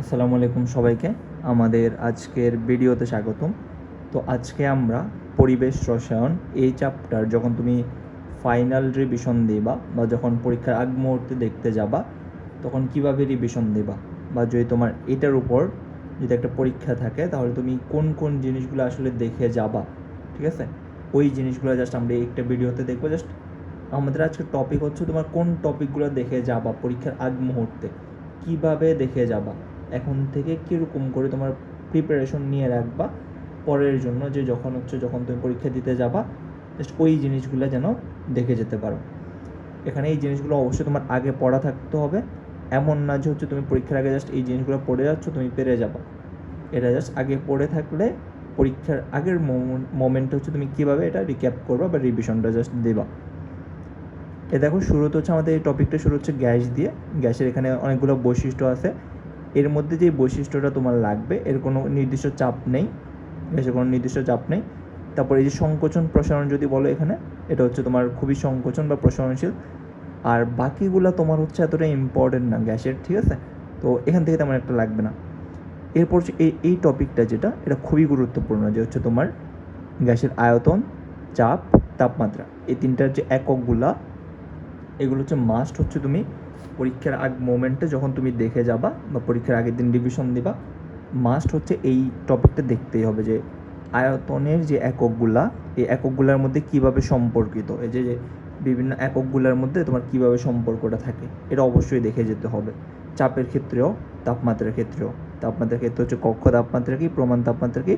আসসালামু আলাইকুম সবাইকে। আমাদের আজকের ভিডিওতে স্বাগতম। তো আজকে আমরা পরিবেশ রসায়ন এই চ্যাপ্টার যখন তুমি ফাইনাল রিভিশন দেবা বা যখন পরীক্ষার আগ মুহূর্তে দেখতে যাবা, তখন কীভাবে রিভিশন দেবা? বা যদি তোমার এটার উপর যদি একটা পরীক্ষা থাকে, তাহলে তুমি কোন কোন জিনিসগুলো আসলে দেখে যাবা? ঠিক আছে? ওই জিনিসগুলো জাস্ট আমরা একটা ভিডিওতে দেখব। জাস্ট আমাদের আজকে টপিক হচ্ছে তোমার কোন টপিকগুলো দেখে যাবা পরীক্ষার আগ মুহূর্তে? কীভাবে দেখে যাবা? এখন থেকে কীরকম করে তোমার প্রিপারেশন নিয়ে রাখবা, পরের জন্য যে যখন হচ্ছে যখন তুমি পরীক্ষা দিতে যাবা জাস্ট ওই জিনিসগুলো যেন দেখে যেতে পারো। এখানে এই জিনিসগুলো অবশ্যই তোমার আগে পড়া থাকতে হবে। এমন না যে হচ্ছে তুমি পরীক্ষার আগে জাস্ট এই জিনিসগুলো পড়ে যাচ্ছ, তুমি পেরে যাবা। এটা জাস্ট আগে পড়ে থাকলে পরীক্ষার আগের মোমেন্ট হচ্ছে তুমি কীভাবে এটা রিক্যাপ করবা বা রিভিশনটা জাস্ট দেবা। এ দেখো, শুরুতে হচ্ছে আমাদের এই টপিকটা শুরু হচ্ছে গ্যাস দিয়ে। গ্যাসের এখানে অনেকগুলো বৈশিষ্ট্য আছে। এর মধ্যে যে বৈশিষ্ট্যটা তোমার লাগবে, এর কোনো নির্দিষ্ট চাপ নেই গ্যাসের কোনো নির্দিষ্ট চাপ নেই। তারপর এই যে সংকোচন প্রসারণ যদি বলো এখানে, এটা হচ্ছে তোমার খুবই সংকোচন বা প্রসারণশীল। আর বাকিগুলো তোমার হচ্ছে এতটা ইম্পর্টেন্ট না গ্যাসের, ঠিক আছে? তো এখান থেকে তেমন একটা লাগবে না। এরপর এই এই টপিকটা যেটা, এটা খুবই গুরুত্বপূর্ণ যে হচ্ছে তোমার গ্যাসের আয়তন, চাপ, তাপমাত্রা। এই তিনটার যে এককগুলা, এগুলো হচ্ছে মাস্ট হচ্ছে তুমি পরীক্ষার আগ মোমেন্টে যখন তুমি দেখে যাবা বা পরীক্ষার আগের দিন রিভিশন দিবা মাস্ট হচ্ছে এই টপিকটা দেখতেই হবে যে আয়তনের যে এককগুলা, এই এককগুলার মধ্যে কীভাবে সম্পর্কিত? এই যে বিভিন্ন এককগুলোর মধ্যে তোমার কীভাবে সম্পর্কটা থাকে? এটা অবশ্যই দেখে যেতে হবে। চাপের ক্ষেত্রেও, তাপমাত্রার ক্ষেত্রেও। তাপমাত্রার ক্ষেত্রে হচ্ছে কক্ষ তাপমাত্রা কি প্রমাণ তাপমাত্রা কি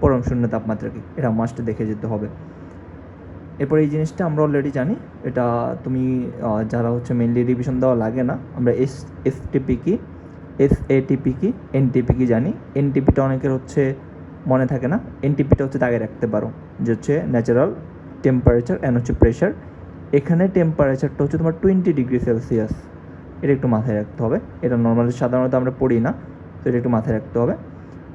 পরম শূন্য তাপমাত্রা কি এটা মাস্ট দেখে যেতে হবে। এরপর এই জিনিসটা আমরা অলরেডি জানি। এটা তুমি যারা হচ্ছে মেনলি রিভিশন দেওয়া লাগে না, আমরা এস এস টিপি কি এস এটিপি কি এনটিপি কি জানি। এনটিপিটা অনেকের হচ্ছে মনে থাকে না। এনটিপিটা হচ্ছে দাগে রাখতে পারো। যে হচ্ছে ন্যাচারাল টেম্পারেচার অ্যান্ড হচ্ছে প্রেশার এখানে টেম্পারেচারটা হচ্ছে তোমার টোয়েন্টি ডিগ্রি সেলসিয়াস এটা একটু মাথায় রাখতে হবে। এটা নর্মালি সাধারণত আমরা পড়ি না। তো এটা একটু মাথায় রাখতে হবে।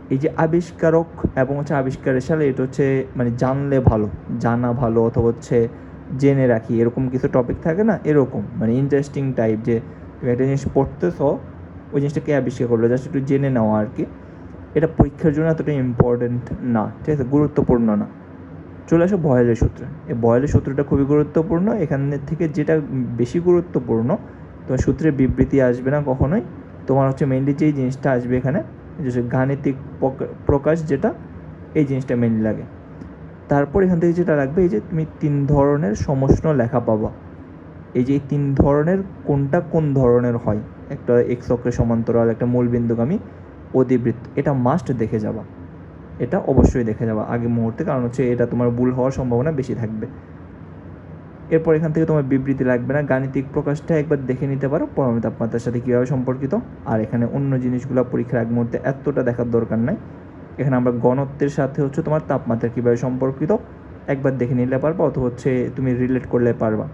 এই যে আবিষ্কারক এবং হচ্ছে আবিষ্কারের সালে এটা হচ্ছে মানে জানলে ভালো, জানা ভালো অথবা হচ্ছে জেনে রাখি, এরকম কিছু টপিক থাকে না? এরকম মানে ইন্টারেস্টিং টাইপ যে তুমি একটা জিনিস পড়তেছ, ওই জিনিসটা কে আবিষ্কার করল? জাস্ট একটু জেনে নেওয়া আর কি। এটা পরীক্ষার জন্য এতটা ইম্পর্টেন্ট না, ঠিক আছে? গুরুত্বপূর্ণ না। চলে আসো বয়েলের সূত্র। এই বয়েলের সূত্রটা খুবই গুরুত্বপূর্ণ। এখান থেকে যেটা বেশি গুরুত্বপূর্ণ, তোমার সূত্রের বিবৃতি আসবে না কখনোই। তোমার হচ্ছে মেনলি যেই জিনিসটা আসবে এখানে যে গাণিতিক প্রকা- প্রকাশ যেটা, এই জিনিসটা মেনলি লাগে। তারপর এখান থেকে যেটা লাগবে, এই যে তুমি তিন ধরনের সমষ্ণ লেখা পাবা। এই যে এই তিন ধরনের কোনটা কোন ধরনের হয়? একটা এক্স সমান্তরাল, একটা মূল বিন্দুগামী অধিবৃত্ত, এটা মাস্ট দেখে যাবা। এটা অবশ্যই দেখে যাবা। আগে মুহূর্তে, কারণ হচ্ছে এটা তোমার ভুল হওয়ার সম্ভাবনা বেশি থাকবে। এরপর এখান থেকে তোমার বিবৃতি লাগবে না। গাণিতিক প্রকাশটা একবার দেখে নিতে পারো পরমাণু তাপমাত্রার সাথে কীভাবে সম্পর্কিত। আর এখানে অন্য জিনিসগুলো পরীক্ষার এক মুহূর্তে এতটা দেখার দরকার নাই। এখানে আমরা গণত্বের সাথে হচ্ছে তোমার তাপমাত্রা কীভাবে সম্পর্কিত একবার দেখে নিলে পারবা অথবা হচ্ছে তুমি রিলেট করলে পারবা।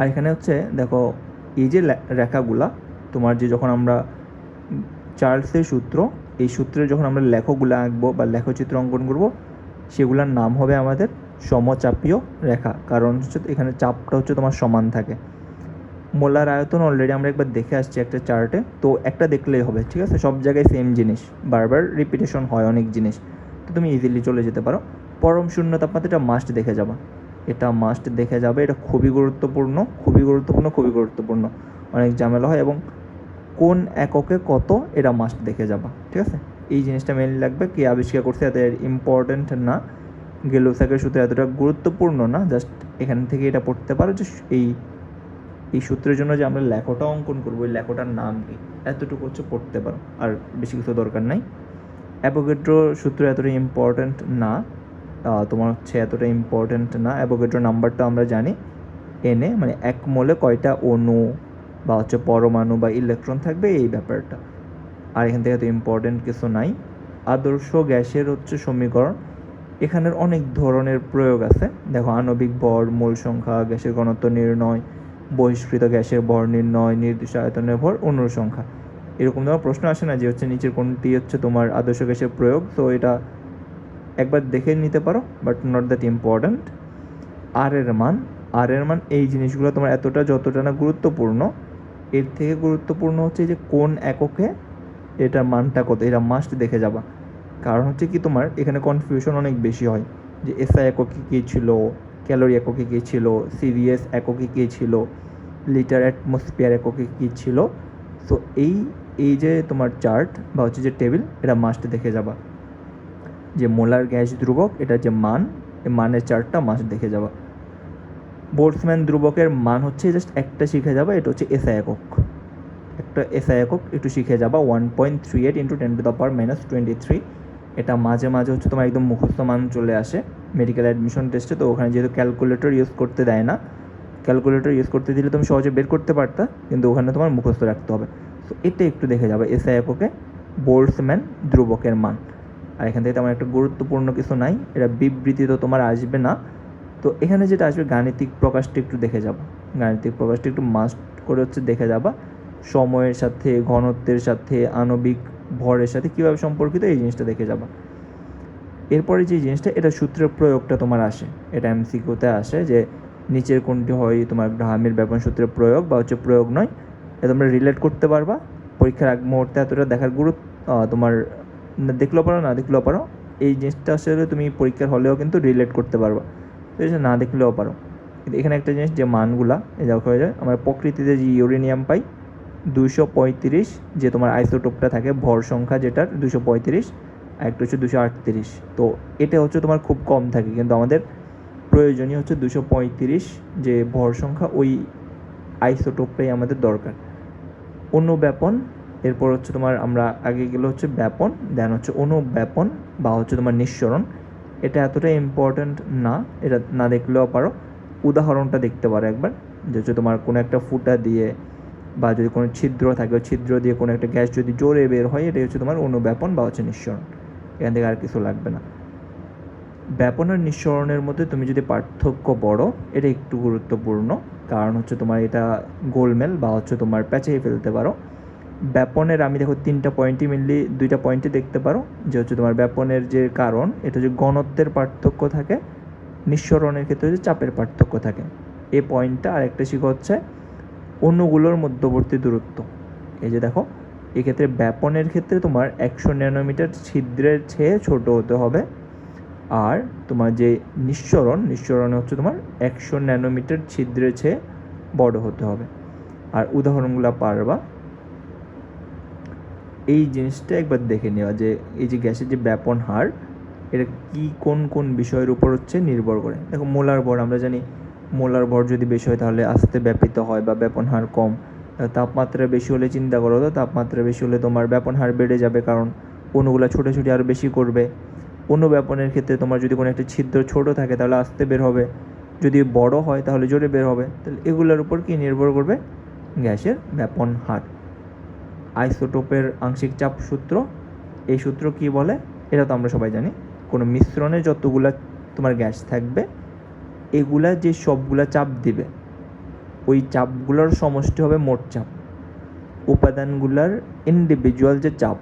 আর এখানে হচ্ছে দেখো, এই যে রেখাগুলা, তোমার যে যখন আমরা চার্লসের সূত্র, এই সূত্রে যখন আমরা লেখগুলো আঁকবো বা লেখচিত্র অঙ্কন করব, সেগুলোর নাম হবে আমাদের সমচাপীয় রেখা। কারণ হচ্ছে এখানে চাপটা হচ্ছে তোমার সমান থাকে। মোলার আয়তন অলরেডি আমরা একবার দেখে আসছি একটা চার্টে তো একটা দেখলেই হবে, ঠিক আছে? সব জায়গায় সেম জিনিস। বারবার রিপিটেশন হয় অনেক জিনিস। তো তুমি ইজিলি চলে যেতে পারো। পরম শূন্য তাপমাত্রাটা মাস্ট দেখে যাবা। এটা মাস্ট দেখে যাবে। এটা খুবই গুরুত্বপূর্ণ খুবই গুরুত্বপূর্ণ খুবই গুরুত্বপূর্ণ। অনেক ঝামেলা হয় এবং কোন এককে কত এটা মাস্ট দেখে যাবা, ঠিক আছে? এই জিনিসটা মেনলি লাগবে। কে আবিষ্কার করছে এত ইম্পর্ট্যান্ট না। গেলোসাকের সূত্র এতটা গুরুত্বপূর্ণ না? জাস্ট এখান থেকে এটা পড়তে পারো যে এই এই সূত্রের জন্য যে আমরা লেখটা অঙ্কন করব ওই লেখটার নাম কি? এতটুকু হচ্ছে পড়তে পারো। আর বেশি কিছু দরকার নাই। অ্যাভোগেড্রো সূত্র এতটা ইম্পর্ট্যান্ট না। তোমার হচ্ছে এতটা ইম্পর্ট্যান্ট না। অ্যাভোগেড্রো নাম্বারটা আমরা জানি। এনে মানে এক মোলে কয়টা অণু বা হচ্ছে পরমাণু বা ইলেকট্রন থাকবে এই ব্যাপারটা। আর এখান থেকে তো ইম্পর্ট্যান্ট কিছু নাই। আদর্শ গ্যাসের হচ্ছে সমীকরণ। এখানের অনেক ধরনের প্রয়োগ আছে। দেখো, আণবিক ভর, মূল সংখ্যা, গ্যাসের ঘনত্ব নির্ণয়, বহিষ্কৃত গ্যাসের ভর নির্ণয়, নির্দিষ্ট আয়তনের ভর অণুর সংখ্যা। এরকম তোমার প্রশ্ন আসে না যে হচ্ছে নিচের কোনটি হচ্ছে তোমার আদর্শ গ্যাসের প্রয়োগ? তো এটা একবার দেখে নিতে পারো বাট নট দ্যাট ইম্পর্ট্যান্ট আর এর মান আর এর মান এই জিনিসগুলো তোমার এতটা যতটা না গুরুত্বপূর্ণ, এর থেকে গুরুত্বপূর্ণ হচ্ছে যে কোন এককে এটার মানটা কত, এটা মাস্ট দেখে যাবা। কারণ হচ্ছে কি তোমার এখানে কনফিউশন অনেক বেশি হয়। যে এসআই এককে কী ছিল ক্যালোরি এককে কী ছিল সিভিএস এককে কী ছিল লিটার অ্যাটমসফিয়ার এককে কী ছিল। সো এই এই যে তোমার চার্ট বা হচ্ছে যে টেবিল এটা মাস্ট দেখে যাবা। যে মোলার গ্যাস ধ্রুবক, এটা যে মান, এই মানের চার্টটা মাস্ট দেখে যাবা। বোর্ডসম্যান ধ্রুবকের মান হচ্ছে জাস্ট একটা শিখে যাবা, এটা হচ্ছে এসআই একক। একটা এসআই একক, একটু শিখে যাবা one point three eight into ten to the power minus twenty three এটা মাঝে মাঝে হচ্ছে তোমার একদম মুখস্থ মান চলে আসে মেডিকেল অ্যাডমিশন টেস্টে তো ওখানে যেহেতু ক্যালকুলেটর ইউজ করতে দেয় না ক্যালকুলেটর ইউজ করতে দিলে তুমি সহজে বের করতে পারতা, কিন্তু ওখানে তোমার মুখস্থ রাখতে হবে। তো এটা একটু দেখে যাবে এসআই এককে বোল্টসম্যান ধ্রুবকের মান। আর এখান থেকে তেমন একটা গুরুত্বপূর্ণ কিছু নাই, এটা বিবৃতি তো তোমার আসবে না। তো এখানে যেটা আসবে, গাণিতিক প্রকাশটা একটু দেখে যাবা। গাণিতিক প্রকাশটা একটু মাস্ট করে হচ্ছে দেখে যাবা। সময়ের সাথে, ঘনত্বের সাথে, আণবিক ভরের সাথে কীভাবে সম্পর্কিত, এই জিনিসটা দেখে যাবা। এরপরে যে জিনিসটা, এটা সূত্রের প্রয়োগটা তোমার আসে। এটা এমসিকিউতে আসে যে নিচের কোনটি হয়, তোমার গ্রাহামের ব্যাপন সূত্রের প্রয়োগ বা হচ্ছে প্রয়োগ নয়। এটা তোমরা রিলেট করতে পারবা। পরীক্ষার আগ মুহূর্তে এতটা দেখার গুরুত্ব তোমার দেখলেও পারো, না, দেখলেও পারো। এই জিনিসটা আসলে তুমি পরীক্ষার হলেও কিন্তু রিলেট করতে পারবা। তো এটা না, দেখলেও পারো। কিন্তু এখানে একটা জিনিস যে মানগুলা, এই দেখো হয়ে যায় আমরা প্রকৃতিতে যে ইউরেনিয়াম পাই দুশো পঁয়ত্রিশ, যে তোমার আইসোটোপটা থাকে, ভর সংখ্যা যেটার দুশো পঁয়ত্রিশ, আর একটা হচ্ছে দুশো আটত্রিশ। তো এটা হচ্ছে তোমার খুব কম থাকে, কিন্তু আমাদের প্রয়োজনীয় হচ্ছে দুশো পঁয়ত্রিশ, যে ভর সংখ্যা ওই আইসোটোপটাই আমাদের দরকার। অনুব্যাপন, এরপর হচ্ছে তোমার আমরা আগে গেলে হচ্ছে ব্যাপন, দেন হচ্ছে অনুব্যাপন, বা হচ্ছে তোমার নিঃসরণ। এটা এতটা ইম্পর্ট্যান্ট না, এটা না দেখলেও পারো। উদাহরণটা দেখতে পারো একবার, যে হচ্ছে তোমার কোনো একটা ফুটা দিয়ে বা যদি কোনো ছিদ্র থাকে ছিদ্র দিয়ে কোনো একটা গ্যাস যদি জোরে বের হয়, এটাই হচ্ছে তোমার অনুব্যাপন বা হচ্ছে নিঃসরণ। এখান থেকে আর কিছু লাগবে না। ব্যাপন আর নিঃসরণের মধ্যে তুমি যদি পার্থক্য বড় এটা একটু গুরুত্বপূর্ণ। কারণ হচ্ছে তোমার এটা গোলমেল বা হচ্ছে তোমার প্যাঁচিয়ে ফেলতে পারো। ব্যাপনের আমি দেখো তিনটা পয়েন্টই মেনলি দুইটা পয়েন্টই দেখতে পারো। যে হচ্ছে তোমার ব্যাপনের যে কারণ, এটা হচ্ছে ঘনত্বের পার্থক্য থাকে, নিঃসরণের ক্ষেত্রে হচ্ছে চাপের পার্থক্য থাকে। এই পয়েন্টটা আরেকটা শিখ হচ্ছে অণুগুলোর মধ্যবর্তী দূরত্ব। এই যে দেখো, এক্ষেত্রে ব্যাপনের ক্ষেত্রে তোমার একশো ন্যানোমিটার ছিদ্রের চেয়ে ছোট হতে হবে। আর তোমার যে নিঃসরণ নিঃসরণ হচ্ছে তোমার একশো ন্যানোমিটার ছিদ্রের চেয়ে বড় হতে হবে। আর উদাহরণগুলো পারবা। এই জিনিসটা একবার দেখে নেওয়া যে, এই যে গ্যাসের যে ব্যাপন হার, এটা কি কোন কোন বিষয়ের উপর হচ্ছে নির্ভর করে? দেখো, মোলার ভর, আমরা জানি মোলার ভর যদি বেশি হয় তাহলে আস্তে ব্যাপিত হয় বা ব্যাপন হার কম। তাপমাত্রা বেশি হলে চিন্তা করো তো, তাপমাত্রা বেশি হলে তোমার ব্যাপন হার বেড়ে যাবে কারণ অণুগুলো ছোটাছুটি আরও বেশি করবে। অণু ব্যাপনের ক্ষেত্রে তোমার যদি কোনো একটা ছিদ্র ছোট থাকে তাহলে আস্তে বের হবে। যদি বড় হয় তাহলে জোরে বের হবে। তাহলে এগুলোর উপর কি নির্ভর করবে? গ্যাসের ব্যাপন হার। আইসোটোপের আংশিক চাপ সূত্র, এই সূত্র কি বলে? এটা তো আমরা সবাই জানি। কোনো মিশ্রণে যতগুলা তোমার গ্যাস থাকবে এগুলা যে সবগুলা চাপ দিবে, ওই চাপগুলোর সমষ্টি হবে মোট চাপ। উপাদানগুলার ইন্ডিভিজুয়াল যে চাপ,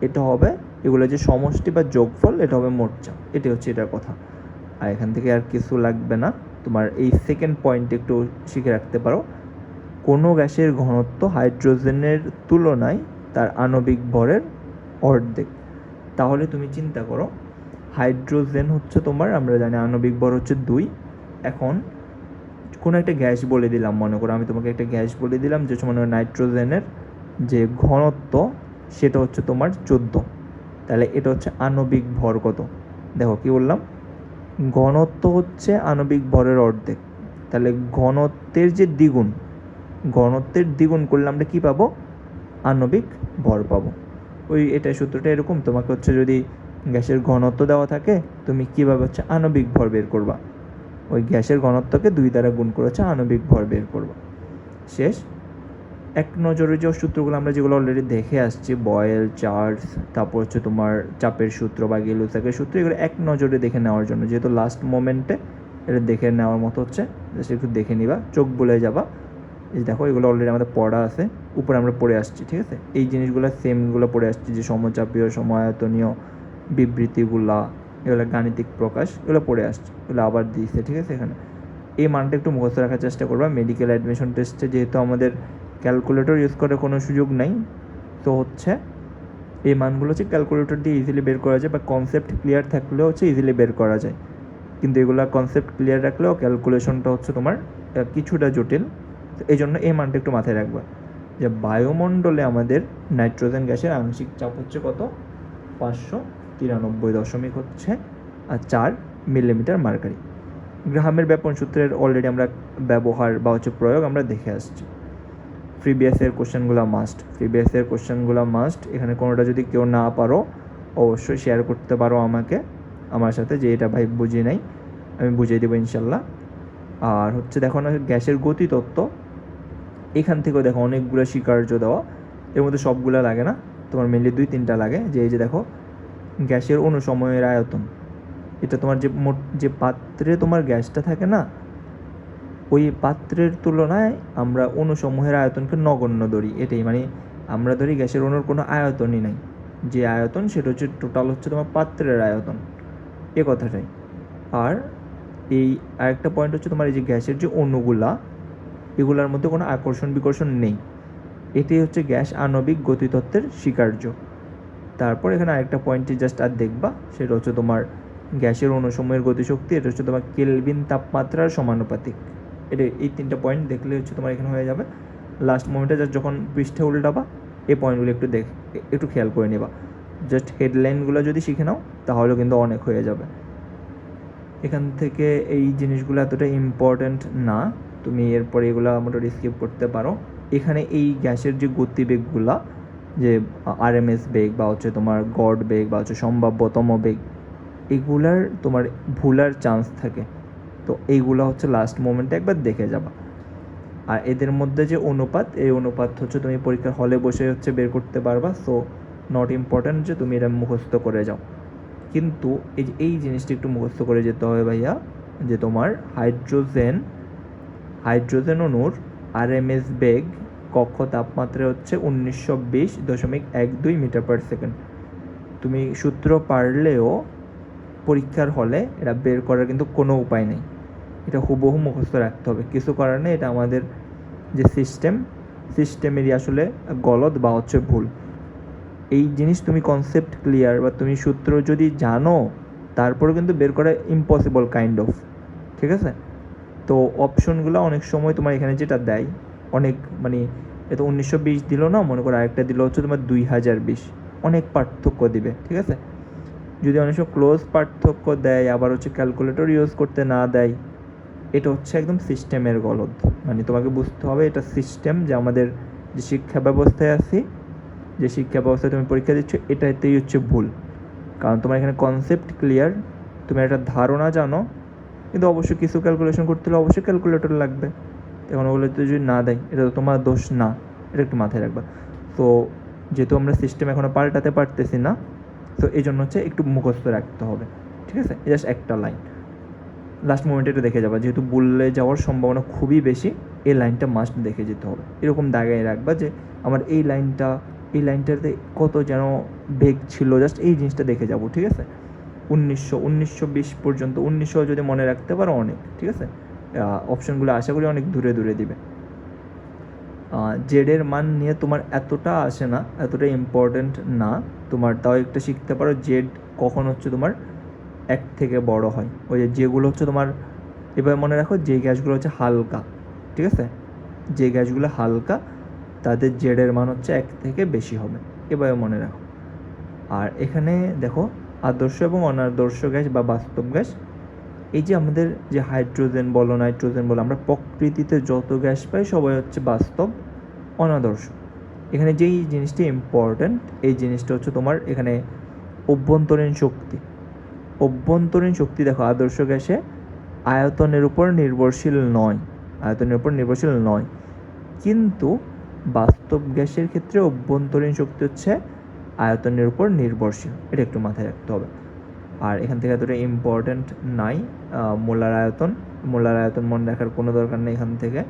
এটা হবে এগুলো যে সমষ্টি বা যোগফল, এটা হবে মোট চাপ। এটাই হচ্ছে এটার কথা। আর এখান থেকে আর কিছু লাগবে না। তোমার এই সেকেন্ড পয়েন্ট একটু শিখে রাখতে পারো। কোনো গ্যাসের ঘনত্ব হাইড্রোজেনের তুলনায় তার আণবিক ভরের অর্ধেক। তাহলে তুমি চিন্তা করো, হাইড্রোজেন হচ্ছে তোমার, আমরা জানি আণবিক ভর হচ্ছে দুই এখন কোনো একটা গ্যাস বলে দিলাম, মনে করো আমি তোমাকে একটা গ্যাস বলে দিলাম যে মনে হয় নাইট্রোজেনের যে ঘনত্ব সেটা হচ্ছে তোমার চোদ্দ। তাহলে এটা হচ্ছে আণবিক ভর কত? দেখো কি বললাম, ঘনত্ব হচ্ছে আণবিক ভরের অর্ধেক। তাহলে ঘনত্বের যে দ্বিগুণ, ঘনত্বের দ্বিগুণ করলে আমরা কী পাবো? আণবিক ভর পাবো। ওই এটা সূত্রটা এরকম, তোমাকে হচ্ছে যদি গ্যাসের ঘনত্ব দেওয়া থাকে, তুমি কীভাবে হচ্ছে আণবিক ভর বের করবা? ওই গ্যাসের ঘনত্বকে দুই দ্বারা গুণ করে হচ্ছে আণবিক ভর বের করবা। শেষ। এক নজরে যে সূত্রগুলো আমরা যেগুলো অলরেডি দেখে আসছি বয়েল চার্লস তারপর হচ্ছে তোমার চাপের সূত্র বা গেলুসাকের সূত্র, এগুলো এক নজরে দেখে নেওয়ার জন্য। যেহেতু লাস্ট মোমেন্টে এটা দেখে নেওয়ার মতো হচ্ছে একটু দেখে নিবা, চোখ বুলে যাবা। এই দেখো, এগুলো অলরেডি আমাদের পড়া আছে, উপরে আমরা পড়ে আসছি, ঠিক আছে? এই জিনিসগুলো সেমগুলো পড়ে আসছি, যে সমচাপীয় সমায়তনীয় বিবৃতিগুলা এগুলো গাণিতিক প্রকাশ, এগুলো পড়ে আসছে, এগুলো আবার দিয়েছে, ঠিক আছে এখানে? এই মানটা একটু মুখস্থ রাখার চেষ্টা করবা মেডিকেল অ্যাডমিশন টেস্টে যেহেতু আমাদের ক্যালকুলেটর ইউজ করার কোনো সুযোগ নাই, তো হচ্ছে এই মানগুলো হচ্ছে ক্যালকুলেটর দিয়ে ইজিলি বের করা যায় বা কনসেপ্ট ক্লিয়ার থাকলেও হচ্ছে ইজিলি বের করা যায়। কিন্তু এগুলো কনসেপ্ট ক্লিয়ার রাখলেও ক্যালকুলেশনটা হচ্ছে তোমার কিছুটা জটিল, তো এই জন্য এই মানটা একটু মাথায় রাখবা। যে বায়ুমণ্ডলে আমাদের নাইট্রোজেন গ্যাসের আংশিক চাপ হচ্ছে কত? পাঁচশো। তিরানব্বই দশমিক হচ্ছে চার মিলিমিটার মার্কারি। গ্রাহামের ব্যাপন সূত্রের অলরেডি আমরা ব্যবহার বা হচ্ছে প্রয়োগ আমরা দেখে আসছি। প্রিভিয়াসের কোশ্চেনগুলো মাস্ট প্রিভিয়াসের কোশ্চেনগুলো মাস্ট এখানে কোনোটা যদি কেউ না পারো, অবশ্যই শেয়ার করতে পারো আমাকে, আমার সাথে, যে এটা ভাই বুঝি নাই, আমি বুঝিয়ে দেবো ইনশাল্লাহ। আর হচ্ছে দেখো না, গ্যাসের গতি তত্ত্ব। এখান থেকেও দেখো অনেকগুলো স্বীকার্য দেওয়া। এর মধ্যে সবগুলো লাগে না, তোমার মেনলি দুই তিনটা লাগে। যে এই যে দেখো গ্যাসের অনুসময়ের আয়তন। এটা তোমার যে মোট যে পাত্রে তোমার গ্যাসটা থাকে না, ওই পাত্রের তুলনায় আমরা অণুসমূহের আয়তনকে নগণ্য ধরি। এটাই মানে আমরা ধরি গ্যাসের অণুর কোনো আয়তনই নাই। যে আয়তন সেটা হচ্ছে টোটাল হচ্ছে তোমার পাত্রের আয়তন। এ কথাটাই। আর এই আরেকটা পয়েন্ট হচ্ছে তোমার এই যে গ্যাসের যে অণুগুলা, এগুলার মধ্যে কোনো আকর্ষণ বিকর্ষণ নেই। এটাই হচ্ছে গ্যাস আণবিক গতিতত্ত্বের স্বীকার্য। তারপর এখানে আরেকটা পয়েন্টে জাস্ট আর দেখবা, সেটা হচ্ছে তোমার গ্যাসের অনুসময়ের গতিশক্তি, এটা হচ্ছে তোমার কেলভিন তাপমাত্রার সমানুপাতিক। এটা এই তিনটা পয়েন্ট দেখলে হচ্ছে তোমার এখানে হয়ে যাবে। লাস্ট মোমেন্টে জাস্ট যখন পৃষ্ঠে উল্টাবা, এই পয়েন্টগুলো একটু দেখ, একটু খেয়াল করে নেবা। জাস্ট হেডলাইনগুলো যদি শিখে নাও তাহলেও কিন্তু অনেক হয়ে যাবে। এখান থেকে এই জিনিসগুলো এতটা ইম্পর্ট্যান্ট না, তুমি এরপরে এগুলো মোটামুটি স্কিপ করতে পারো। এখানে এই গ্যাসের যে গতিবেগগুলা যে আর আরএমএস বেগ বা হচ্ছে তোমার গড বেগ বা হচ্ছে সম্ভাব্যতম বেগ, এগুলার তোমার ভুলার চান্স থাকে। তো এইগুলো হচ্ছে লাস্ট মোমেন্টে একবার দেখে যাবা। আর এদের মধ্যে যে অনুপাত, এই অনুপাত হচ্ছে তুমি পরীক্ষার হলে বসে হচ্ছে বের করতে পারবা। সো নট ইম্পর্ট্যান্ট যে তুমি এটা মুখস্থ করে যাও। কিন্তু এই যে, এই জিনিসটি একটু মুখস্থ করে যেতে হবে ভাইয়া, যে তোমার হাইড্রোজেন হাইড্রোজেন অণুর আরএমএস বেগ কক্ষ তাপমাত্রা হচ্ছে উনিশশো বিশ দশমিক এক দুই মিটার পার সেকেন্ড তুমি সূত্র পারলেও পরীক্ষার হলে এটা বের করার কিন্তু কোনো উপায় নেই। এটা হুবহু মুখস্থ রাখতে হবে। কিছু নেই এটা আমাদের যে সিস্টেম সিস্টেমেরই আসলে গলদ বা হচ্ছে ভুল। এই জিনিস তুমি কনসেপ্ট ক্লিয়ার বা তুমি সূত্র যদি জানো তারপরে কিন্তু বের করা ইম্পসিবল কাইন্ড অফ ঠিক আছে? তো অপশনগুলো অনেক সময় তোমার এখানে যেটা দেয়, অনেক মানে এত উনিশশো বিশ দিল না, মনে করো আরেকটা দিল হচ্ছে তোমার দুই হাজার বিশ। অনেক পার্থক্য দিবে, ঠিক আছে? যদি অনেক সময় ক্লোজ পার্থক্য দেয়, আবার হচ্ছে ক্যালকুলেটর ইউজ করতে না দেয়, এটা হচ্ছে একদম সিস্টেমের গলদ। মানে তোমাকে বুঝতে হবে এটা সিস্টেম যে আমাদের যে শিক্ষা ব্যবস্থায় আছি, যে শিক্ষা ব্যবস্থায় তুমি পরীক্ষা দিচ্ছ, এটাতেই হচ্ছে ভুল। কারণ তোমার এখানে কনসেপ্ট ক্লিয়ার তুমি একটা ধারণা জানো, কিন্তু অবশ্যই কিছু ক্যালকুলেশন করতে হলে অবশ্যই ক্যালকুলেটর লাগবে। এখন ওগুলো যদি না দেয়, এটা তো তোমার দোষ না। এটা একটু মাথায় রাখবা। তো যেহেতু আমরা সিস্টেম এখনও পাল্টাতে পারতেছি না, তো এই জন্য হচ্ছে একটু মুখস্থ রাখতে হবে। ঠিক আছে? জাস্ট একটা লাইন লাস্ট মোমেন্টে একটু দেখে যাবা। যেহেতু বললে যাওয়ার সম্ভাবনা খুবই বেশি, এই লাইনটা মাস্ট দেখে যেতে হবে। এরকম দাগায় রাখবা যে আমার এই লাইনটা এই লাইনটাতে কত যেন বেগ ছিল। জাস্ট এই জিনিসটা দেখে যাব। ঠিক আছে? উনিশশো উনিশশো বিশ পর্যন্ত, উনিশশো যদি মনে রাখতে পারো অনেক। ঠিক আছে? অপশনগুলো আশা করি অনেক দূরে দূরে দিবে। জেডের মান নিয়ে তোমার এতটা আসে না, এতটা ইম্পর্ট্যান্ট না, তোমার তাও একটা শিখতে পারো জেড কখন হচ্ছে তোমার এক থেকে বড় হয়। ওই যেগুলো হচ্ছে তোমার, এবার মনে রাখো যে গ্যাসগুলো হচ্ছে হালকা, ঠিক আছে? যে গ্যাসগুলো হালকা, তাদের জেডের মান হচ্ছে এক থেকে বেশি হবে এভাবে মনে রাখো। আর এখানে দেখো আদর্শ এবং অনাদর্শ গ্যাস বা বাস্তব গ্যাস এই যে আমাদের যে হাইড্রোজেন বলো, নাইট্রোজেন বলো, আমরা প্রকৃতিতে যত গ্যাস পাই সবাই হচ্ছে বাস্তব, অনাদর্শ। এখানে যেই জিনিসটি ইম্পর্ট্যান্ট এই জিনিসটা হচ্ছে তোমার এখানে অভ্যন্তরীণ শক্তি। অভ্যন্তরীণ শক্তি দেখো, আদর্শ গ্যাসে আয়তনের উপর নির্ভরশীল নয়, আয়তনের উপর নির্ভরশীল নয়। কিন্তু বাস্তব গ্যাসের ক্ষেত্রে অভ্যন্তরীণ শক্তি হচ্ছে আয়তনের উপর নির্ভরশীল, এটা একটু মাথায় রাখতে হবে। আর এখান থেকে এতটা ইম্পর্ট্যান্ট নাই। মোলার আয়তন মোলার আয়তন মনে রাখার কোনো দরকার নেই এখান থেকে।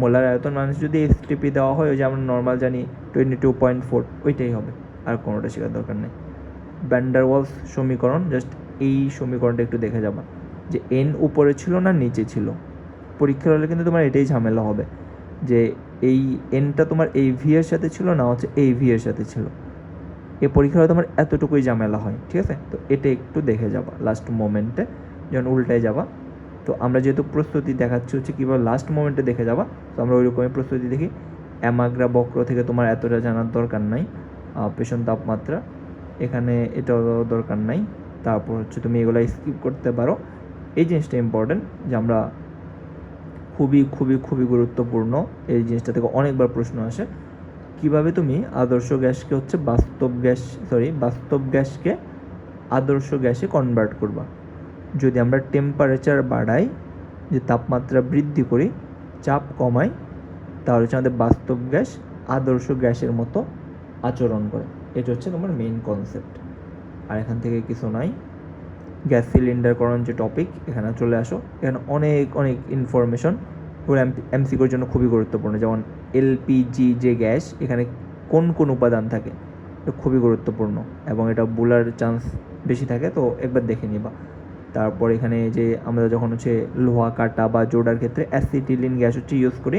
মোলার আয়তন মানুষ যদি এস এসটিপি দেওয়া হয়, ওই যে আমরা নর্মাল জানি টোয়েন্টি টু পয়েন্ট ফোর ওইটাই হবে। আর কোনোটা শেখার দরকার নেই। ব্যান্ডারওয়ালস সমীকরণ জাস্ট এই সমীকরণটা একটু দেখে যাবা। যে এন উপরে ছিল না, নিচে ছিল। পরীক্ষার হলে কিন্তু তোমার এটাই ঝামেলা হবে। যে এই এনটা তোমার এই ভি এর সাথে ছিল না, হচ্ছে এই ভি এর সাথে ছিল। এই পরীক্ষার হয়তো তোমার এতটুকুই ঝামেলা হয়, ঠিক আছে? তো এটা একটু দেখে যাবা লাস্ট মোমেন্টে যখন উল্টায় যাবা। তো আমরা যেহেতু প্রস্তুতি দেখাচ্ছি হচ্ছে কীভাবে লাস্ট মোমেন্টে দেখে যাবা, তো আমরা ওই রকমই প্রস্তুতি দেখি। অ্যামাগ্রা বক্র থেকে তোমার এতটা জানার দরকার নাই পেছন তাপমাত্রা, এখানে এটাও দরকার নাই। তারপর হচ্ছে তুমি এগুলো স্কিপ করতে পারো। এই জিনিসটা ইম্পর্টেন্ট যে আমরা খুবই খুবই খুবই গুরুত্বপূর্ণ এই জিনিসটা থেকে অনেকবার প্রশ্ন আসে। কীভাবে তুমি আদর্শ গ্যাসকে হচ্ছে বাস্তব গ্যাস সরি বাস্তব গ্যাসকে আদর্শ গ্যাসে কনভার্ট করবা। যদি আমরা টেম্পারেচার বাড়াই, যে তাপমাত্রা বৃদ্ধি করি, চাপ কমাই, তাহলে হচ্ছে আমাদের বাস্তব গ্যাস আদর্শ গ্যাসের মতো আচরণ করে। এটা হচ্ছে তোমার মেইন কনসেপ্ট আর এখান থেকে কিছু নাই। গ্যাস সিলিন্ডার করার যে টপিক এখানে চলে আসো। এখানে অনেক অনেক ইনফরমেশন ওর এমসিকোর জন্য খুবই গুরুত্বপূর্ণ। যেমন এলপিজি যে গ্যাস, এখানে কোন কোন উপাদান থাকে, এটা খুবই গুরুত্বপূর্ণ এবং এটা বোলার চান্স বেশি থাকে, তো একবার দেখে নিবা। তারপর এখানে যে আমরা যখন হচ্ছে লোহা কাটা বা জোড়ার ক্ষেত্রে অ্যাসিটিলিন গ্যাস হচ্ছে ইউজ করি,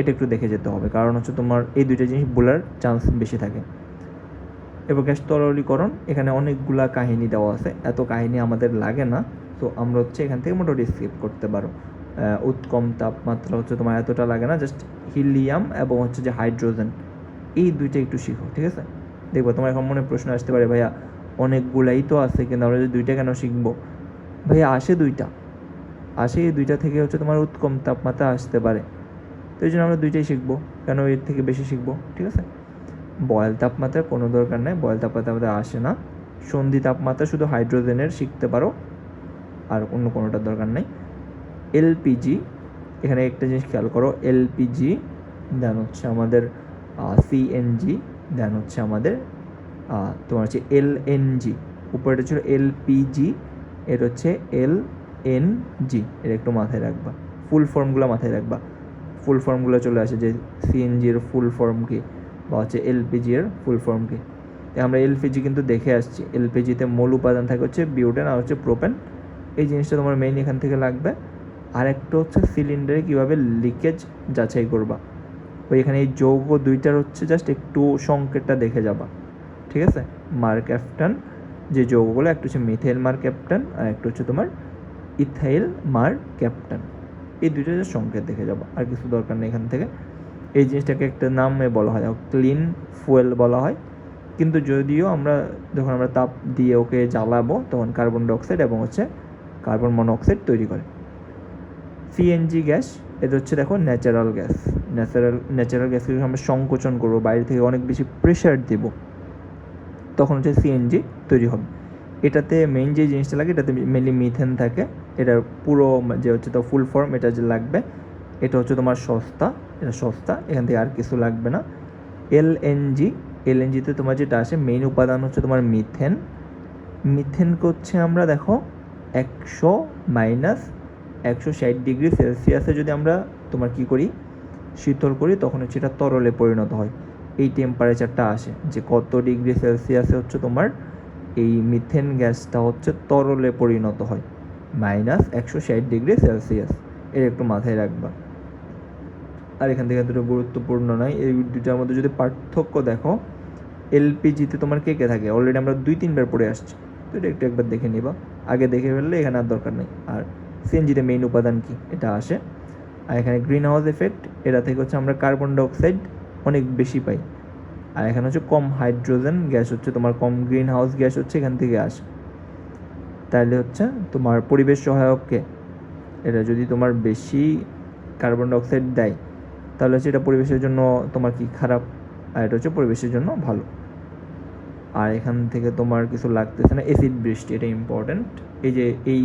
এটা একটু দেখে যেতে হবে। কারণ হচ্ছে তোমার এই দুইটা জিনিস বোলার চান্স বেশি থাকে। এবার গ্যাস তরলীকরণ, এখানে অনেকগুলা কাহিনী দেওয়া আছে। এত কাহিনী আমাদের লাগে না, তো আমরা হচ্ছে এখান থেকে মোটামুটি স্কিপ করতে পারো। উৎকম তাপমাত্রা হচ্ছে তোমার এতটা লাগে না জাস্ট হিলিয়াম এবং হচ্ছে যে হাইড্রোজেন এই দুইটা একটু শিখো, ঠিক আছে? দেখব, তোমার এখন মনে প্রশ্ন আসতে পারে, ভাইয়া, অনেকগুলাই তো আছে, কিন্তু আমরা যদি দুইটা কেন শিখব? ভাইয়া, আসে দুইটা। আসে এই দুইটা থেকে হচ্ছে তোমার উৎকম তাপমাত্রা আসতে পারে। তো এই জন্য আমরা দুইটাই শিখব, কেন এর থেকে বেশি শিখব, ঠিক আছে? বয়েল তাপমাত্রা কোনো দরকার নেই, বয়েল তাপমাত্রা আমাদের আসে না। সন্ধি তাপমাত্রা শুধু হাইড্রোজেনের শিখতে পারো, আর অন্য কোনোটার দরকার নেই। এলপিজি এখানে একটা জিনিস খেয়াল করো এলপিজি দেন হচ্ছে আমাদের সিএনজি দেন হচ্ছে আমাদের তোমার হচ্ছে এলএনজি উপরেটা ছিল এলপিজি এর হচ্ছে এল এন জি। এর একটু মাথায় রাখবা। ফুল ফর্মগুলো মাথায় রাখবা। ফুল ফর্মগুলো চলে আসে যে সিএনজির ফুল ফর্ম কি বা হচ্ছে এলপিজি এর ফুল ফর্ম কি। আমরা এলপিজি কিন্তু দেখে আসছি। এলপিজিতে মূল উপাদান থাকে হচ্ছে বিউটেন আর হচ্ছে প্রোপেন। এই জিনিসটা তোমার মেইন এখান থেকে লাগবে। আর একটা হচ্ছে সিলিন্ডারে কীভাবে লিকেজ যাচাই করবা। ওই এখানে এই যৌগ দুইটার হচ্ছে জাস্ট একটু সংকেতটা দেখে যাবা। ঠিক আছে? মার ক্যাপ্টান যে যৌগগুলো, একটা হচ্ছে মিথেল মার ক্যাপ্টান আর একটা হচ্ছে তোমার ইথাইল মার ক্যাপ্টান এই দুইটা সংকেত দেখে যাব, আর কিছু দরকার নেই এখান থেকে। এই জিনিসটাকে একটা নামে বলা হয় ক্লিন ফুয়েল বলা হয়। কিন্তু যদিও আমরা, যখন আমরা তাপ দিয়ে ওকে জ্বালাবো, তখন কার্বন ডাইঅক্সাইড এবং হচ্ছে কার্বন মনোঅক্সাইড তৈরি করে। সিএনজি গ্যাস এটা হচ্ছে দেখো ন্যাচারাল গ্যাস ন্যাচারাল ন্যাচারাল গ্যাসকে আমরা সংকোচন করব, বাইরে থেকে অনেক বেশি প্রেশার দেব, তখন হচ্ছে সিএনজি তৈরি হবে। এটাতে মেইন যে জিনিসটা লাগে, এটাতে মেনলি মিথেন থাকে। এটার পুরো যে হচ্ছে তো ফুল ফর্ম এটা যে লাগবে, এটা হচ্ছে তোমার সস্তা, এটা সস্তা, এখান থেকে আর কিছু লাগবে না। এলএনজি এলএনজিতে তোমার যেটা আসে মেইন উপাদান হচ্ছে তোমার মিথেন মিথেনকে হচ্ছে আমরা দেখো একশো মাইনাস একশো ষাট ডিগ্রি সেলসিয়াসে যদি আমরা তোমার কি করি? শীতল করি, তখন হচ্ছে এটা তরলে পরিণত হয়। এই টেম্পারেচারটা আসে যে কত ডিগ্রি সেলসিয়াসে হচ্ছে তোমার এই মিথেন গ্যাসটা হচ্ছে তরলে পরিণত হয়। মাইনাস একশো ষাট ডিগ্রি সেলসিয়াস। এর একটু মাথায় রাখবা। আর এখান থেকে দুটো গুরুত্বপূর্ণ নয়, এই দুটার মধ্যে যদি পার্থক্য দেখো এলপিজিতে তোমার কে কে থাকে? অলরেডি আমরা দুই তিনবার পড়ে আসছি। তো এটা একটু একবার দেখে নিবা। আগে দেখে ফেললে এখানে আর দরকার নেই। আর সিএনজিতে মেইন উপাদান কি? এটা আসে। আর এখানে গ্রিন হাউস এফেক্ট এটা থেকে হচ্ছে আমরা কার্বন ডাইঅক্সাইড অনেক বেশি পাই। আর এখানে হচ্ছে কম হাইড্রোজেন গ্যাস হচ্ছে, তোমার কম গ্রিন হাউস গ্যাস হচ্ছে এখান থেকে আসে। তাহলে হচ্ছে তোমার পরিবেশ সহায়ককে এটা যদি তোমার বেশি কার্বন ডাইঅক্সাইড দেয়, তাহলে হচ্ছে এটা পরিবেশের জন্য তোমার কি খারাপ? আর এটা হচ্ছে পরিবেশের জন্য ভালো। আর এখান থেকে তোমার কিছু লাগতেছে না অ্যাসিড বৃষ্টি, এটা ইম্পর্ট্যান্ট এই যে এই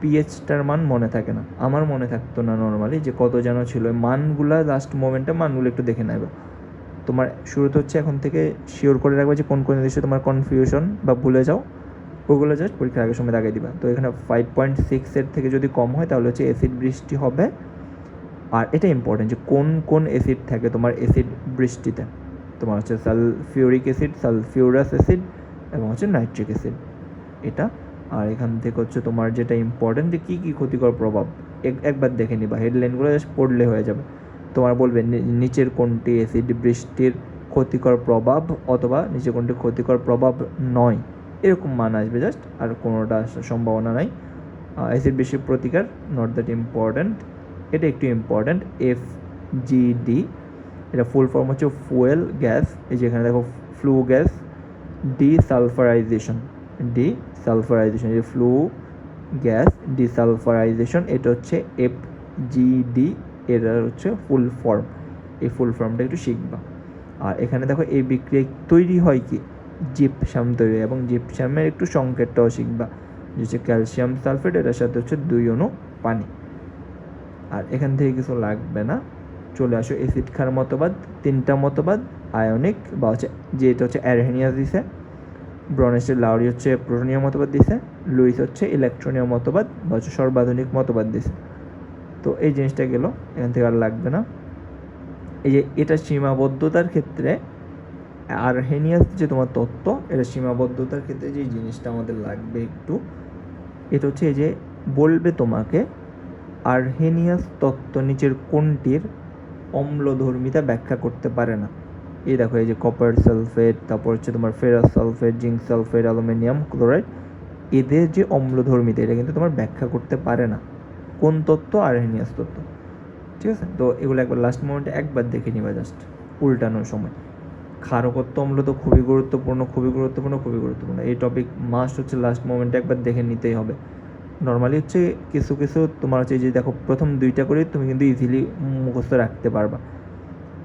পিএইচটার মান মনে থাকে না। আমার মনে থাকতো না নর্মালি যে কত যেন ছিল। মানগুলা লাস্ট মোমেন্টে মানগুলো একটু দেখে নেবে। তোমার শুরুতে হচ্ছে এখন থেকে শিওর করে রাখবে যে কোন কোন জিনিসে তোমার কনফিউশন বা ভুলে যাও, ওগুলো জাস্ট পরীক্ষার আগের সময় দাগিয়ে দিবা। তো এখানে ফাইভ পয়েন্ট সিক্সের থেকে যদি কম হয় তাহলে হচ্ছে অ্যাসিড বৃষ্টি হবে। আর এটা ইম্পর্টেন্ট যে কোন কোন অ্যাসিড থাকে তোমার অ্যাসিড বৃষ্টিতে। তোমার হচ্ছে সালফিউরিক অ্যাসিড সালফিউরাস অ্যাসিড এবং হচ্ছে নাইট্রিক অ্যাসিড এটা আর এখান থেকে হচ্ছে তোমার যেটা ইম্পর্টেন্ট যে কী কী ক্ষতিকর প্রভাব একবার দেখে নিবা। হেডলাইনগুলো জাস্ট পড়লে হয়ে যাবে। তোমার বলবে নিচের কোনটি অ্যাসিড বৃষ্টির ক্ষতিকর প্রভাব অথবা নিচে কোনটি ক্ষতিকর প্রভাব নয়। এরকম মান আসবে জাস্ট আর কোনোটা সম্ভাবনা নাই। অ্যাসিড বৃষ্টির প্রতিকার নট দ্যাট ইম্পর্ট্যান্ট এটা একটু ইম্পর্ট্যান্ট এফ জিডি এটা ফুল ফর্ম হচ্ছে ফুয়েল গ্যাস এই যে এখানে দেখো flue gas desulphurisation desulphurisation এই ফ্লু গ্যাস ডিসালফারাইজেশন এটা হচ্ছে এফ জিডি এটা হচ্ছে ফুল ফর্ম এই ফুল ফর্মটা একটু শিখবা। আর এখানে দেখো, এই বিক্রিয়া তৈরি হয় কি? জিপসাম তৈরি হয়, এবং জিপসামের একটু সংকেতটাও শিখবা। যে হচ্ছে ক্যালসিয়াম সালফেট এটার সাথে হচ্ছে দুই অণু পানি। আর এখান থেকে কিছু লাগবে না। চলে আসো অ্যাসিড খার মতবাদ, তিনটা মতবাদ আয়নিক বা হচ্ছে যে এটা হচ্ছে অ্যারহেনিয়াস দিছে। ব্রনেস্টের লাউরি হচ্ছে প্রোটোনীয় মতবাদ দিছে, লুইস হচ্ছে ইলেকট্রনীয় মতবাদ বা হচ্ছে সর্বাধুনিক মতবাদ দিছে। তো এই জিনিসটা গেল, এখান থেকে আর লাগবে না। এই যে এটা সীমাবদ্ধতার ক্ষেত্রে আর হেনিয়াস যে তোমার তত্ত্ব, এটা সীমাবদ্ধতার ক্ষেত্রে যে জিনিসটা আমাদের লাগবে একটু, এটা হচ্ছে এই যে বলবে তোমাকে আর হেনিয়াস তত্ত্ব নিচের কোনটির অম্লধর্মিতা ব্যাখ্যা করতে পারে না। এই দেখো, এই যে কপার সালফেট তারপর হচ্ছে তোমার ferrous sulphate zinc sulphate aluminium chloride এদের যে অম্লধর্মিতা এটা কিন্তু তোমার ব্যাখ্যা করতে পারে না। কোন তত্ত্ব আরহেনিয়াস তত্ত্ব? ঠিক আছে? তো এগুলো একবার লাস্ট মোমেন্টে একবার দেখে নিবা জাস্ট উল্টানোর সময়। ক্ষারকত্ব অম্ল তো খুবই গুরুত্বপূর্ণ খুবই গুরুত্বপূর্ণ খুবই গুরুত্বপূর্ণ। এই টপিক মাস্ট হচ্ছে লাস্ট মোমেন্টে একবার দেখে নিতেই হবে। নর্মালি হচ্ছে কিছু কিছু তোমার হচ্ছে যে দেখো, প্রথম দুইটা করে তুমি কিন্তু ইজিলি মুখস্থ রাখতে পারবা।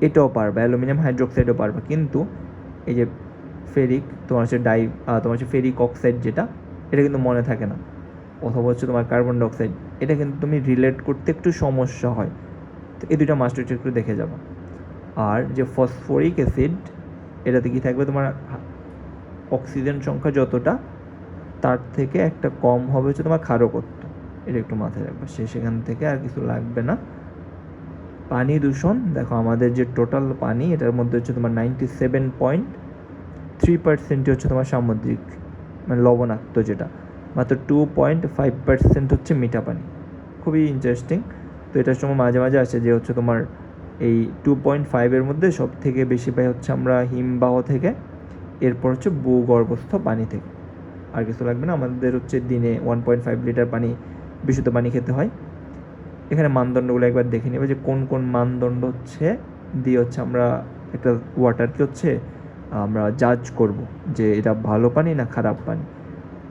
এটাও পারবা, অ্যালুমিনিয়াম হাইড্রোক্সাইডও পারবা। কিন্তু এই যে ফেরিক, তোমার হচ্ছে ডাই তোমার হচ্ছে ফেরিক অক্সাইড যেটা, এটা কিন্তু মনে থাকে না। অথবা হচ্ছে তোমার কার্বন ডাইঅক্সাইড, এটা কিন্তু তুমি রিলেট করতে একটু সমস্যা হয়। তো এই দুইটা মাস্টার একটু দেখে যাবা। আর যে ফসফরিক অ্যাসিড, এটাতে কি থাকবে তোমার অক্সিজেন সংখ্যা যতটা, তার থেকে একটা কম হবে হচ্ছে তোমার ক্ষারকত্ব। এটা একটু মাথায় রাখবে। সে সেখান থেকে আর কিছু লাগবে না। পানি দূষণ। দেখো আমাদের যে টোটাল পানি, এটার মধ্যে হচ্ছে তোমার নাইনটি সেভেন পয়েন্ট থ্রি পার্সেন্টই হচ্ছে তোমার সামুদ্রিক মানে লবণাক্ত যেটা। মাত্র টু পয়েন্ট ফাইভ পার্সেন্ট হচ্ছে মিঠা পানি। খুবই ইন্টারেস্টিং তো এটার সময় মাঝে মাঝে আসে যে হচ্ছে তোমার এই টু পয়েন্ট ফাইভের মধ্যে সব থেকে বেশি পাই হচ্ছে আমরা হিমবাহ থেকে, এরপর হচ্ছে ভূগর্ভস্থ পানি থেকে। আর কিছু লাগবে না, আমাদের হচ্ছে দিনে ওয়ান পয়েন্ট ফাইভ লিটার পানি, বিশুদ্ধ পানি খেতে হয়। এখানে মানদণ্ডগুলো একবার দেখে নেবে যে কোন কোন মানদণ্ড হচ্ছে, দিয়ে হচ্ছে আমরা একটা ওয়াটারকে হচ্ছে, আমরা জাজ করব যে এটা ভালো পানি না খারাপ পানি।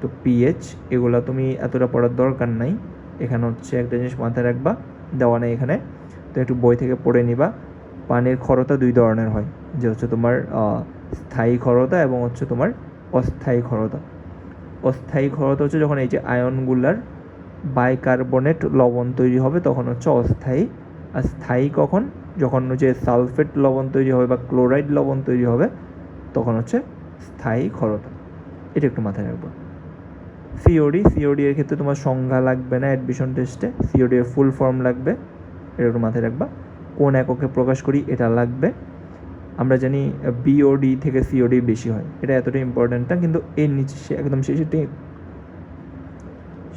তো পিএইচ এগুলো তুমি এতটা পড়ার দরকার নাই, এখানে হচ্ছে একটা জিনিস মাথায় রাখবা, দেওয়া নেই এখানে। তো একটু বই থেকে পড়ে নিবা, পানির ক্ষরতা দুই ধরনের হয়, যে হচ্ছে তোমার স্থায়ী ক্ষরতা এবং হচ্ছে তোমার অস্থায়ী ক্ষরতা অস্থায়ী ক্ষরতা হচ্ছে যখন এই যে আয়নগুলার বাইকার্বনেট লবণ তৈরি হবে, তখন হচ্ছে অস্থায়ী। আর স্থায়ী কখন? যখন যে সালফেট লবণ তৈরি হবে বা ক্লোরাইড লবণ তৈরি হবে, তখন হচ্ছে স্থায়ী ক্ষরতা। এটা একটু মাথায় রাখব। সিওডি সিওডি এর ক্ষেত্রে তোমার সংজ্ঞা লাগবে না অ্যাডমিশন টেস্টে সিওডি এর ফুল ফর্ম লাগবে। এটা একটু মাথায় রাখবা। কোন এককে প্রকাশ করি, এটা লাগবে। আমরা জানি বিওডি থেকে সিওডি বেশি হয়। এটা এতটা ইম্পর্ট্যান্ট না, কিন্তু এর নিচে একদম শেষেরটি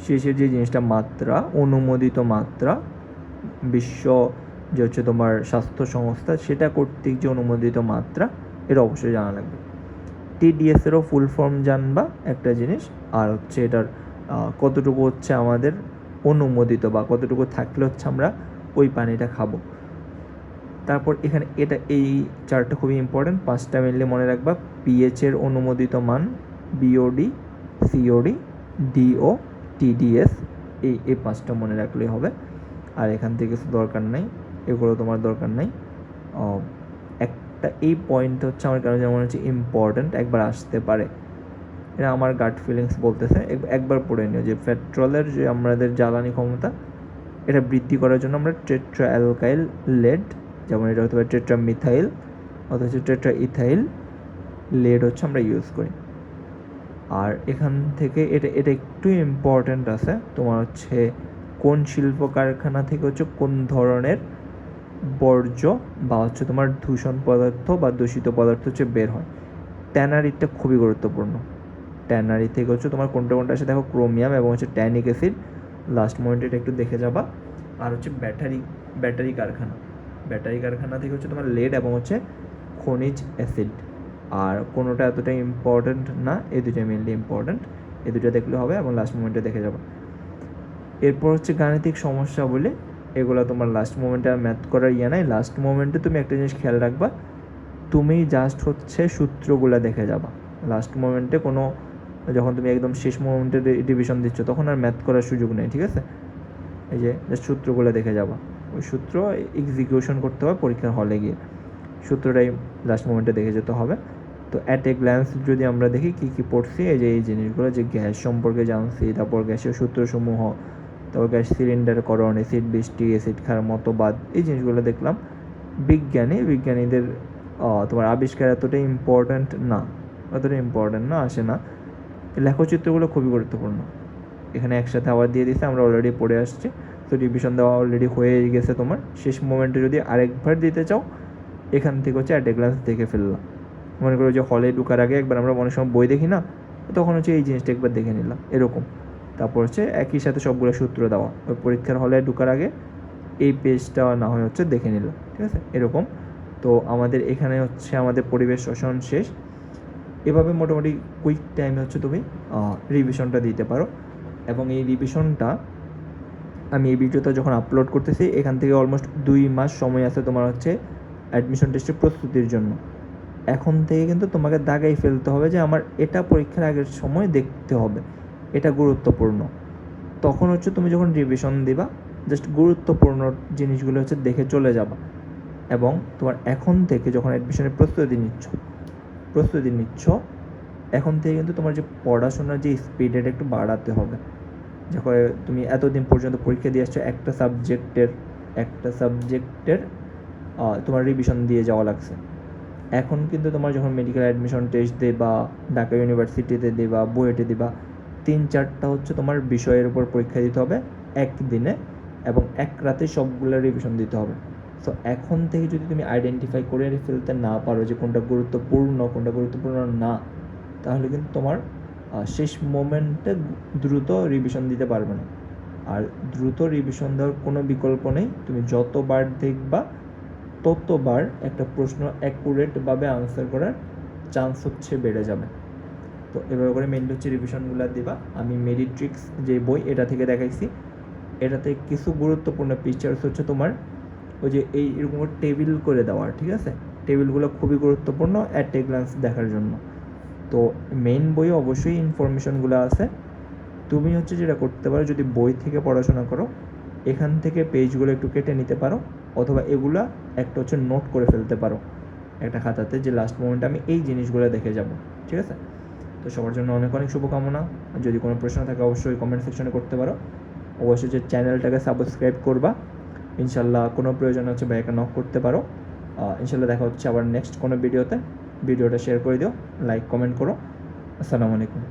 শেষের যে জিনিসটা মাত্রা, অনুমোদিত মাত্রা, বিশ্ব যে হচ্ছে তোমার স্বাস্থ্য সংস্থা, সেটা কর্তৃক যে অনুমোদিত মাত্রা, এটা অবশ্যই জানা লাগবে। টিডিএসেরও ফুল ফর্ম জানবা একটা জিনিস, আর হচ্ছে এটার কতটুকু হচ্ছে আমাদের অনুমোদিত বা কতটুকু থাকলে হচ্ছে আমরা ওই পানিটা খাব। তারপর এখানে এটা, এই চারটা খুবই ইম্পর্টেন্ট পাঁচটা মেনলি মনে রাখবা পিএইচের অনুমোদিত মান বিওডি সিওডি ডিও টিডিএস এই এই পাঁচটা মনে রাখলেই হবে। আর এখান থেকে কিছু দরকার নেই, এগুলো তোমার দরকার নেই। একটা, এই পয়েন্ট হচ্ছে আমার কেন যেমন হচ্ছে ইম্পর্ট্যান্ট একবার আসতে পারে। এটা আমার গাট ফিলিংস বলতেছে একবার পড়ে নিও যে পেট্রোলের যে আমাদের জ্বালানি ক্ষমতা, এটা বৃদ্ধি করার জন্য আমরা টেট্রা অ্যালকাইল লেড যেমন এটা হতে পারে টেট্রা মিথাইল অথচ টেট্রা ইথাইল লেড হচ্ছে আমরা ইউজ করি। আর এখান থেকে এটা এটা একটু ইম্পর্ট্যান্ট আছে। তোমার হচ্ছে কোন শিল্প কারখানা থেকে হচ্ছে কোন ধরনের বর্জ্য বা হচ্ছে তোমার দূষণ পদার্থ বা দূষিত পদার্থ হচ্ছে বের হয়। ট্যানারিটা খুবই গুরুত্বপূর্ণ। ট্যানারি থেকে হচ্ছে তোমার কোনটা কোনটা আছে দেখো, ক্রোমিয়াম এবং হচ্ছে ট্যানিক অ্যাসিড। লাস্ট মোমেন্টে এটা একটু দেখে যাবা। আর হচ্ছে ব্যাটারি ব্যাটারি কারখানা। ব্যাটারি কারখানা থেকে হচ্ছে তোমার লেড এবং হচ্ছে খনিজ অ্যাসিড আর কোনোটা এতটা ইম্পর্ট্যান্ট না এই দুটো মেনলি ইম্পর্ট্যান্ট এই দুটো দেখলে হবে এবং লাস্ট মোমেন্টে দেখে যাব। এরপর হচ্ছে গাণিতিক সমস্যা বলে, এগুলো তোমার লাস্ট মোমেন্টে আর ম্যাথ করার ইয়ে নাই। লাস্ট মোমেন্টে তুমি একটা জিনিস খেয়াল রাখবা, তুমি জাস্ট হচ্ছে সূত্রগুলো দেখে যাবা। লাস্ট মোমেন্টে কোনো, যখন তুমি একদম শেষ মোমেন্টে ডিভিশন দিচ্ছ, তখন আর ম্যাথ করার সুযোগ নেই, ঠিক আছে? এই যে জাস্ট সূত্রগুলো দেখে যাবা। ওই সূত্র এক্সিকিউশন করতে হবে পরীক্ষার হলে গিয়ে। সূত্রটাই লাস্ট মোমেন্টে দেখে যেতে হবে। তো অ্যাট এ গ্ল্যান্স যদি আমরা দেখি কী কী পড়ছি, এই যে এই জিনিসগুলো, যে গ্যাস সম্পর্কে জানছি, তারপর গ্যাসের সূত্রসমূহ, তারপর গ্যাস সিলিন্ডারকরণ অ্যাসিড বৃষ্টি অ্যাসিড খাওয়ার মতবাদ, এই জিনিসগুলো দেখলাম। বিজ্ঞানী, বিজ্ঞানীদের তোমার আবিষ্কার এতটা ইম্পর্ট্যান্ট না অতটা ইম্পর্ট্যান্ট না, আসে না। লেখচিত্রগুলো খুবই গুরুত্বপূর্ণ। এখানে একসাথে আবার দিয়ে দিছে আমরা অলরেডি পড়ে আসছি। তো রিভিশন দেওয়া অলরেডি হয়ে গেছে তোমার। শেষ মোমেন্টে যদি আরেকবার দিতে চাও, এখান থেকে হচ্ছে অ্যাট এ গ্লান্স দেখে ফেললাম। মনে করো যে হলে ঢুকার আগে একবার আমরা অনেক সময় বই দেখি না, তখন হচ্ছে এই জিনিসটা একবার দেখে নিলাম, এরকম। তারপর হচ্ছে একই সাথে সবগুলো সূত্র দেওয়া, ওই পরীক্ষার হলে ঢুকার আগে এই পেজটা না হয় হচ্ছে দেখে নিলাম, ঠিক আছে? এরকম। তো আমাদের এখানে হচ্ছে আমাদের পরিবেশ শোষণ শেষ। এভাবে মোটামুটি কুইক টাইমে হচ্ছে তুমি রিভিশনটা দিতে পারো। এবং এই রিভিশনটা আমি এই ভিডিওটা যখন আপলোড করতেছি, এখান থেকে অলমোস্ট দুই মাস সময় আছে তোমার হচ্ছে অ্যাডমিশন টেস্টের প্রস্তুতির জন্য। এখন থেকে কিন্তু তোমাকে দাগাই ফেলতে হবে যে আমার এটা পরীক্ষার আগের সময় দেখতে হবে। এটা গুরুত্বপূর্ণ। তখন হচ্ছে তুমি যখন রিভিশন দিবা জাস্ট গুরুত্বপূর্ণ জিনিসগুলো হচ্ছে দেখে চলে যাবা। এবং তোমার এখন থেকে যখন অ্যাডমিশনের প্রস্তুতি নিচ্ছ প্রস্তুতি নিচ্ছ, এখন থেকে কিন্তু তোমার যে পড়াশোনার যে স্পিড এটা একটু বাড়াতে হবে। যখন তুমি এতদিন পর্যন্ত পরীক্ষা দিয়ে আসছো, একটা সাবজেক্টের একটা সাবজেক্টের তোমার রিভিশন দিয়ে যাওয়া লাগছে। এখন কিন্তু তোমার যখন মেডিকেল অ্যাডমিশন টেস্ট দেবা, ঢাকা ইউনিভার্সিটিতে দেবা বুয়েটে দেবা, তিন চারটা হচ্ছে তোমার বিষয়ের উপর পরীক্ষা দিতে হবে একদিনে এবং এক রাতে সবগুলো রিভিশন দিতে হবে। তো এখন থেকে যদি তুমি আইডেন্টিফাই করে ফেলতে না পারো যে কোনটা গুরুত্বপূর্ণ কোনটা গুরুত্বপূর্ণ না, তাহলে কিন্তু তোমার শেষ মোমেন্টে দ্রুত রিভিশন দিতে পারবে না। আর দ্রুত রিভিশন দেওয়ার কোনো বিকল্প নেই। তুমি যতবার দেখবা ততবার একটা প্রশ্ন অ্যাকুরেটভাবে আনসার করার চান্স হচ্ছে বেড়ে যাবে। তো এভাবে করে মেনলি হচ্ছে রিভিশনগুলো দিবা। আমি মেরিট্রিক্স যে বই, এটা থেকে দেখাইছি। এটাতে কিছু গুরুত্বপূর্ণ পিকচার্স হচ্ছে তোমার ওই যে এই এরকম টেবিল করে দেওয়ার ঠিক আছে? টেবিলগুলো খুবই গুরুত্বপূর্ণ অ্যাট এ গ্লান্স দেখার জন্য। তো মেইন বইয়ে অবশ্যই ইনফরমেশনগুলো আছে। তুমি হচ্ছে যেটা করতে পারো, যদি বই থেকে পড়াশোনা করো, এখান থেকে পেজগুলো একটু কেটে নিতে পারো। অথবা এগুলা একটা হচ্ছে নোট করে ফেলতে পারো একটা খাতাতে যে লাস্ট মোমেন্টে আমি এই জিনিসগুলো দেখে যাব, ঠিক আছে? তো সবার জন্য অনেক অনেক শুভকামনা। যদি কোনো প্রশ্ন থাকে অবশ্যই কমেন্ট সেকশনে করতে পারো। অবশ্যই যে চ্যানেলটাকে সাবস্ক্রাইব করবা। ইনশাল্লাহ কোনো প্রয়োজন হচ্ছে বা ভাইয়াকে নক করতে পারো। ইনশাল্লাহ দেখা হচ্ছে আবার নেক্সট কোনো ভিডিওতে ভিডিওটা শেয়ার করে দিও লাইক কমেন্ট করো। আসসালামু আলাইকুম।